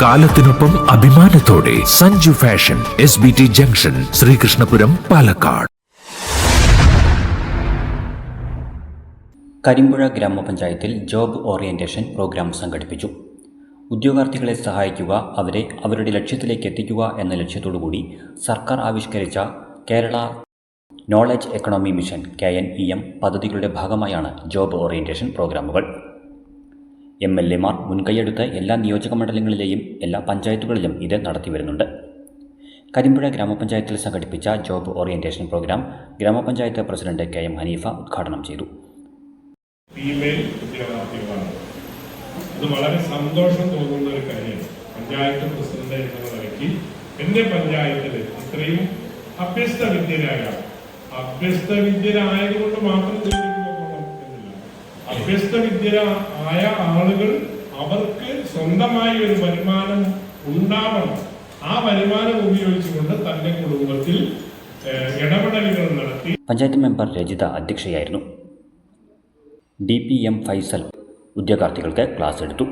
കാലത്തിനൊപ്പം അഭിമാനത്തോടെ Sanju fashion S B T junction Sreekrishnapuram Palakkad. Karimpuzha ഗ്രാമപഞ്ചായത്തിൽ job orientation programme സംഘടിപ്പിച്ചു. ഉദ്യോഗാർത്ഥികളെ സഹായിക്കുക അവരെ അവരുടെ ലക്ഷ്യത്തിലേക്ക് എത്തിക്കുക എന്ന ലക്ഷ്യത്തോടുകൂടി സർക്കാർ ആവിഷ്കരിച്ച Kerala knowledge economy mission K N E M പദ്ധതികളുടെ ഭാഗമായാണ് ജോബ് ഓറിയന്റേഷൻ പ്രോഗ്രാമുകൾ. എം എൽ എമാർ മുൻകൈയെടുത്ത് എല്ലാ നിയോജക മണ്ഡലങ്ങളിലെയും എല്ലാ പഞ്ചായത്തുകളിലും ഇത് നടത്തിവരുന്നുണ്ട് കരിമ്പുഴ ഗ്രാമപഞ്ചായത്തിൽ സംഘടിപ്പിച്ച ജോബ് ഓറിയന്റേഷൻ പ്രോഗ്രാം ഗ്രാമപഞ്ചായത്ത് പ്രസിഡന്റ് കെ എം ഹനീഫ ഉദ്ഘാടനം ചെയ്തു. അത് വളരെ സന്തോഷം തോന്നുന്ന ഒരു കാര്യമാണ്. പഞ്ചായത്ത് പ്രസിഡന്റ് എന്ന നിലയ്ക്ക് എന്റെ പഞ്ചായത്തിൽ ഇത്രയും അഭ്യസ്ത വിദ്യരായ അഭ്യസ്ത വിദ്യരായതുകൊണ്ട് മാത്രം അഭ്യസ്ത ആയ ആളുകൾ അവർക്ക് സ്വന്തമായി ഒരു വരുമാനം ഉണ്ടാവണം. ആ വരുമാനം ഉപയോഗിച്ചുകൊണ്ട് തന്റെ കുടുംബത്തിൽ ഇടപെടലുകൾ നടത്തി. പഞ്ചായത്ത് മെമ്പർ രജിത അധ്യക്ഷയായിരുന്നു. ഡി പി എം ഫൈസൽ ഉദ്യോഗാർത്ഥികൾക്ക് ക്ലാസ് എടുത്തു.